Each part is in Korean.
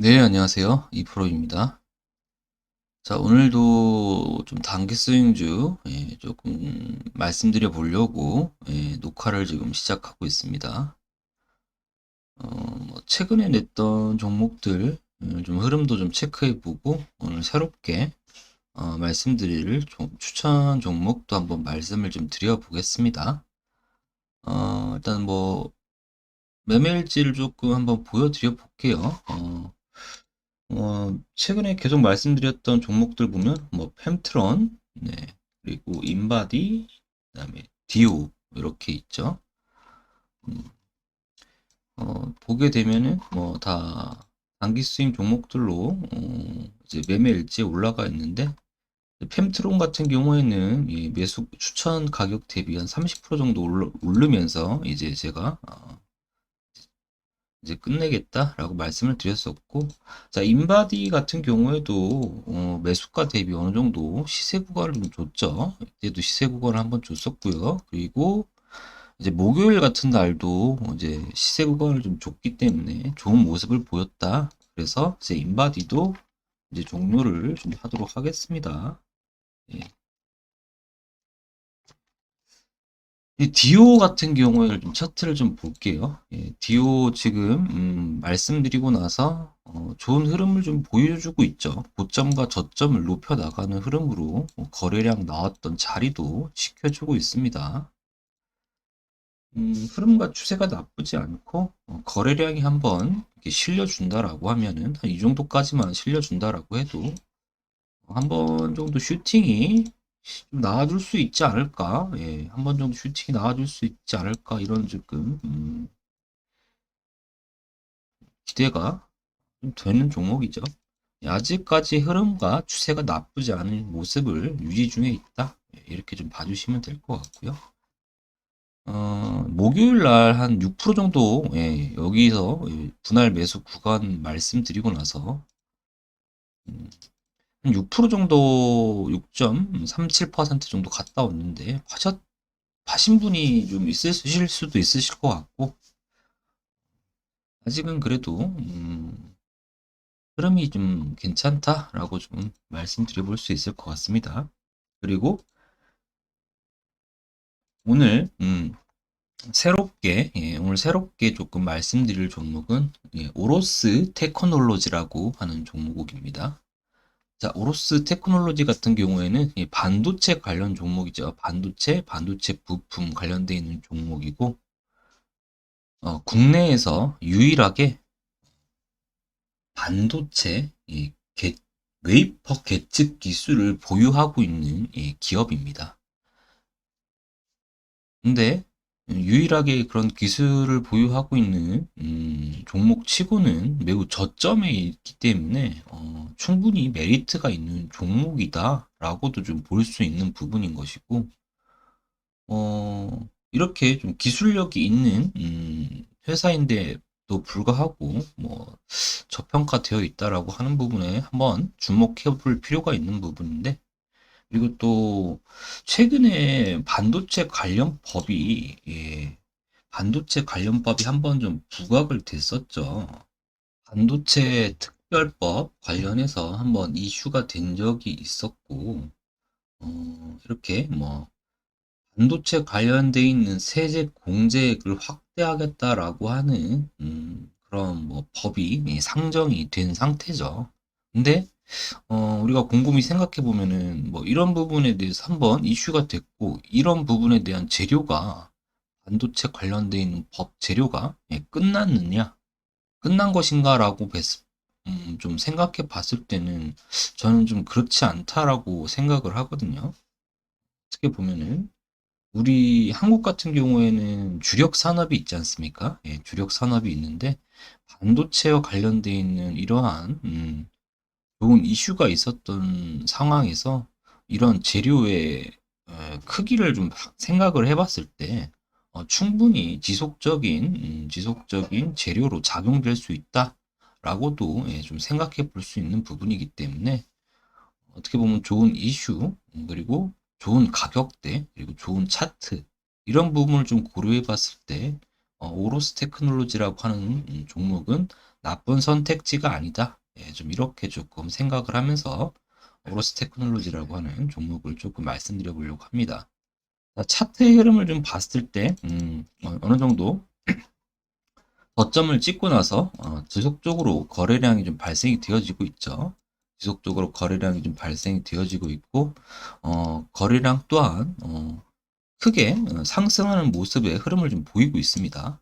네, 안녕하세요. 이프로입니다. 자, 오늘도 좀 단기 스윙주 예, 조금 말씀드려 보려고 예, 녹화를 지금 시작하고 있습니다. 어, 뭐 최근에 냈던 종목들 음, 좀 흐름도 좀 체크해 보고 오늘 새롭게 어, 말씀드릴 종- 추천 종목도 한번 말씀을 좀 드려 보겠습니다. 어, 일단 뭐 매매일지를 조금 한번 보여드려 볼게요. 어, 어, 최근에 계속 말씀드렸던 종목들 보면 뭐 펨트론, 네, 그리고 인바디, 그다음에 디오 이렇게 있죠. 음, 어, 보게 되면은 뭐 다 단기 스윙 종목들로 어, 이제 매매 일지에 올라가 있는데 펨트론 같은 경우에는 이 매수 추천 가격 대비 한 30% 정도 올르, 오르면서 이제 제가 어, 이제 끝내겠다라고 말씀을 드렸었고, 자, 인바디 같은 경우에도 어, 매수가 대비 어느 정도 시세 구간을 좀 줬죠. 이때도 시세 구간을 한번 줬었고요. 그리고 이제 목요일 같은 날도 이제 시세 구간을 좀 줬기 때문에 좋은 모습을 보였다. 그래서 이제 인바디도 이제 종료를 좀 하도록 하겠습니다. 예. 이 디오 같은 경우에 좀 차트를 좀 볼게요. 예, 디오 지금 음, 말씀드리고 나서 어, 좋은 흐름을 좀 보여주고 있죠. 고점과 저점을 높여 나가는 흐름으로 뭐 거래량 나왔던 자리도 지켜주고 있습니다. 음, 흐름과 추세가 나쁘지 않고 어, 거래량이 한번 실려준다라고 하면은 한 이 정도까지만 실려준다라고 해도 한번 정도 슈팅이 좀 나와줄 수 있지 않을까? 예, 한 번 정도 슈팅이 나와줄 수 있지 않을까? 이런 조금 음, 기대가 좀 되는 종목이죠. 예, 아직까지 흐름과 추세가 나쁘지 않은 모습을 유지 중에 있다. 예, 이렇게 좀 봐주시면 될 것 같고요. 어, 목요일 날 한 6% 정도 예, 여기서 예, 분할 매수 구간 말씀드리고 나서 음, 한 6% 정도 6.37% 정도 갔다 왔는데 파셨 파신 분이 좀 있으실 수도 있으실 것 같고 아직은 그래도 음, 흐름이 좀 괜찮다라고 좀 말씀드려 볼 수 있을 것 같습니다. 그리고 오늘 음, 새롭게 예, 오늘 새롭게 조금 말씀드릴 종목은 예, 오로스 테크놀로지라고 하는 종목입니다. 자, 오로스 테크놀로지 같은 경우에는 이 반도체 관련 종목이죠. 반도체, 반도체 부품 관련되어 있는 종목이고, 어, 국내에서 유일하게 반도체 이 개, 웨이퍼 개측 기술을 보유하고 있는 이 기업입니다. 근데 유일하게 그런 기술을 보유하고 있는 음, 종목치고는 매우 저점에 있기 때문에 어, 충분히 메리트가 있는 종목이다라고도 좀 볼 수 있는 부분인 것이고 어, 이렇게 좀 기술력이 있는 음, 회사인데도 불구하고 뭐 저평가되어 있다라고 하는 부분에 한번 주목해 볼 필요가 있는 부분인데 그리고 또 최근에 반도체 관련 법이 예, 반도체 관련 법이 한번 좀 부각을 됐었죠. 반도체 특별법 관련해서 한번 이슈가 된 적이 있었고 어, 이렇게 뭐 반도체 관련돼 있는 세제 공제액을 확대하겠다라고 하는 음, 그런 뭐 법이 상정이 된 상태죠. 근데 어, 우리가 곰곰이 생각해 보면은 뭐 이런 부분에 대해서 한번 이슈가 됐고 이런 부분에 대한 재료가 반도체 관련돼 있는 법 재료가 예, 끝났느냐 끝난 것인가라고 음, 좀 생각해 봤을 때는 저는 좀 그렇지 않다라고 생각을 하거든요. 어떻게 보면은 우리 한국 같은 경우에는 주력 산업이 있지 않습니까? 예, 주력 산업이 있는데 반도체와 관련돼 있는 이러한 음, 좋은 이슈가 있었던 상황에서 이런 재료의 어, 크기를 좀 생각을 해봤을 때 어, 충분히 지속적인 음, 지속적인 재료로 작용될 수 있다라고도 예, 좀 생각해 볼 수 있는 부분이기 때문에 어떻게 보면 좋은 이슈 음, 그리고 좋은 가격대 그리고 좋은 차트 이런 부분을 좀 고려해 봤을 때 어, 오로스 테크놀로지라고 하는 음, 종목은 나쁜 선택지가 아니다. 예, 좀 이렇게 조금 생각을 하면서 오로스 테크놀로지라고 하는 종목을 조금 말씀드려 보려고 합니다. 자, 차트의 흐름을 좀 봤을 때 음, 어, 어느 정도 저점을 찍고 나서 어, 지속적으로 거래량이 좀 발생이 되어지고 있죠. 지속적으로 거래량이 좀 발생이 되어지고 있고 어, 거래량 또한 어, 크게 어, 상승하는 모습의 흐름을 좀 보이고 있습니다.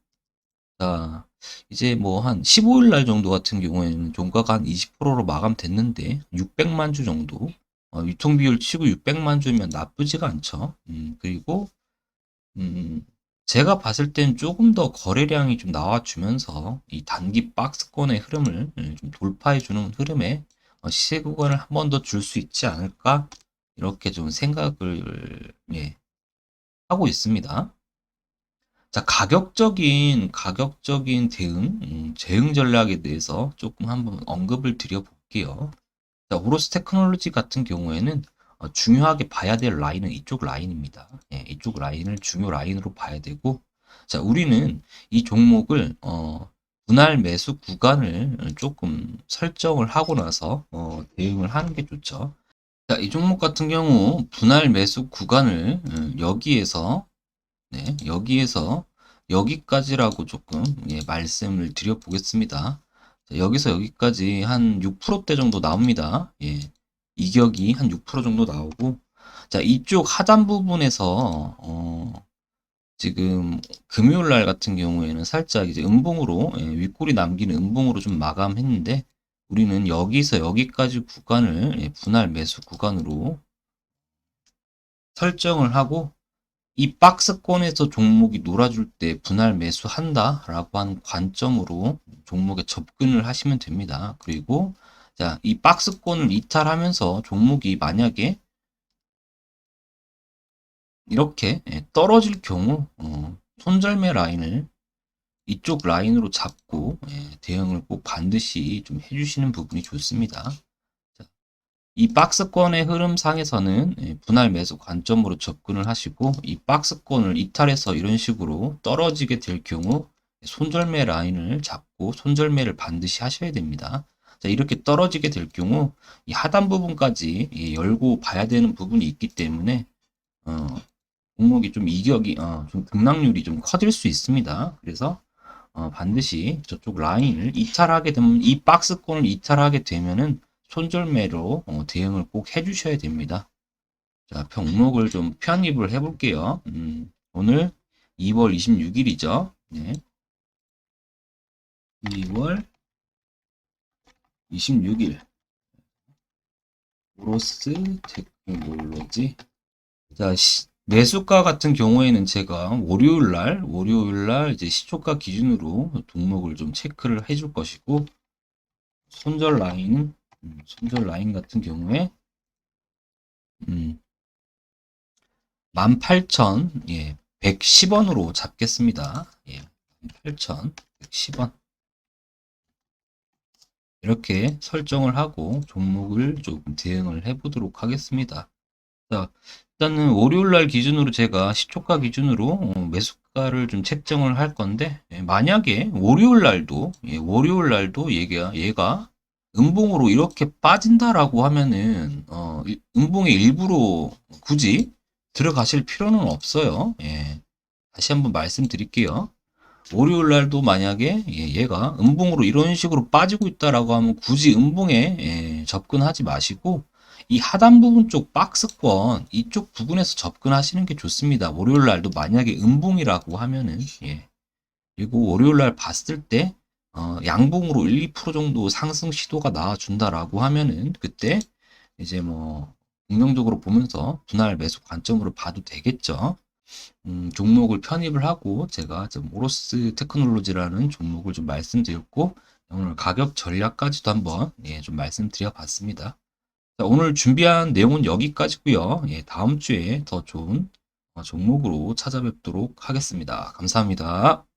자, 이제 뭐 한 15일 날 정도 같은 경우에는 종가가 한 20%로 마감됐는데 600만 주 정도 어, 유통 비율 치고 600만 주면 나쁘지가 않죠. 음, 그리고 음, 제가 봤을 땐 조금 더 거래량이 좀 나와주면서 이 단기 박스권의 흐름을 음, 좀 돌파해주는 흐름에 어, 시세 구간을 한 번 더 줄 수 있지 않을까 이렇게 좀 생각을 예, 하고 있습니다. 자, 가격적인, 가격적인 대응, 음, 대응 전략에 대해서 조금 한번 언급을 드려볼게요. 자, 오로스 테크놀로지 같은 경우에는 어, 중요하게 봐야 될 라인은 이쪽 라인입니다. 예, 이쪽 라인을 중요 라인으로 봐야 되고, 자, 우리는 이 종목을, 어, 분할 매수 구간을 조금 설정을 하고 나서, 어, 대응을 하는 게 좋죠. 자, 이 종목 같은 경우, 분할 매수 구간을 음, 여기에서 네, 여기에서 여기까지라고 조금 예, 말씀을 드려보겠습니다. 자, 여기서 여기까지 한 6%대 정도 나옵니다. 예, 이격이 한 6% 정도 나오고, 자, 이쪽 하단 부분에서, 어, 지금 금요일 날 같은 경우에는 살짝 이제 음봉으로, 예, 윗골이 남기는 음봉으로 좀 마감했는데, 우리는 여기서 여기까지 구간을 예, 분할 매수 구간으로 설정을 하고, 이 박스권에서 종목이 놀아줄 때 분할 매수한다 라고 하는 관점으로 종목에 접근을 하시면 됩니다. 그리고 자, 이 박스권을 이탈하면서 종목이 만약에 이렇게 예, 떨어질 경우 어, 손절매 라인을 이쪽 라인으로 잡고 예, 대응을 꼭 반드시 좀 해주시는 부분이 좋습니다. 이 박스권의 흐름상에서는 예, 분할 매수 관점으로 접근을 하시고 이 박스권을 이탈해서 이런 식으로 떨어지게 될 경우 손절매 라인을 잡고 손절매를 반드시 하셔야 됩니다. 자, 이렇게 떨어지게 될 경우 이 하단 부분까지 예, 열고 봐야 되는 부분이 있기 때문에 어, 종목이 좀 이격이 어, 좀 등락률이 좀 커질 수 있습니다. 그래서 어, 반드시 저쪽 라인을 이탈하게 되면 이 박스권을 이탈하게 되면은 손절매로 어, 대응을 꼭 해주셔야 됩니다. 자, 병목을 좀 편입을 해볼게요. 음, 오늘 2월 26일이죠. 네. 2월 26일. 오로스 테크놀로지. 자, 시, 매수가 같은 경우에는 제가 월요일 날, 월요일 날 이제 시초가 기준으로 종목을 좀 체크를 해줄 것이고, 손절 라인은 음, 손절 라인 같은 경우에 음, 18,000, 예, 110원으로 잡겠습니다. 예, 18,110원. 이렇게 설정을 하고 종목을 조금 대응을 해보도록 하겠습니다. 자, 일단은 월요일 날 기준으로 제가 시초가 기준으로 어, 매수가를 좀 책정을 할 건데, 예, 만약에 월요일 날도, 예, 월요일 날도 얘가, 얘가 음봉으로 이렇게 빠진다라고 하면은 어, 음봉의 일부로 굳이 들어가실 필요는 없어요. 예. 다시 한번 말씀드릴게요. 월요일 날도 만약에 예, 얘가 음봉으로 이런 식으로 빠지고 있다라고 하면 굳이 음봉에 예, 접근하지 마시고 이 하단 부분 쪽 박스권 이쪽 부분에서 접근하시는 게 좋습니다. 월요일 날도 만약에 음봉이라고 하면은 예. 그리고 월요일 날 봤을 때 어, 양봉으로 1, 2% 정도 상승 시도가 나와준다라고 하면은 그때 이제 뭐 긍정적으로 보면서 분할 매수 관점으로 봐도 되겠죠. 음, 종목을 편입을 하고 제가 좀 오로스 테크놀로지라는 종목을 좀 말씀드렸고 오늘 가격 전략까지도 한번 예, 좀 말씀드려 봤습니다. 자, 오늘 준비한 내용은 여기까지고요. 예, 다음 주에 더 좋은 어, 종목으로 찾아뵙도록 하겠습니다. 감사합니다.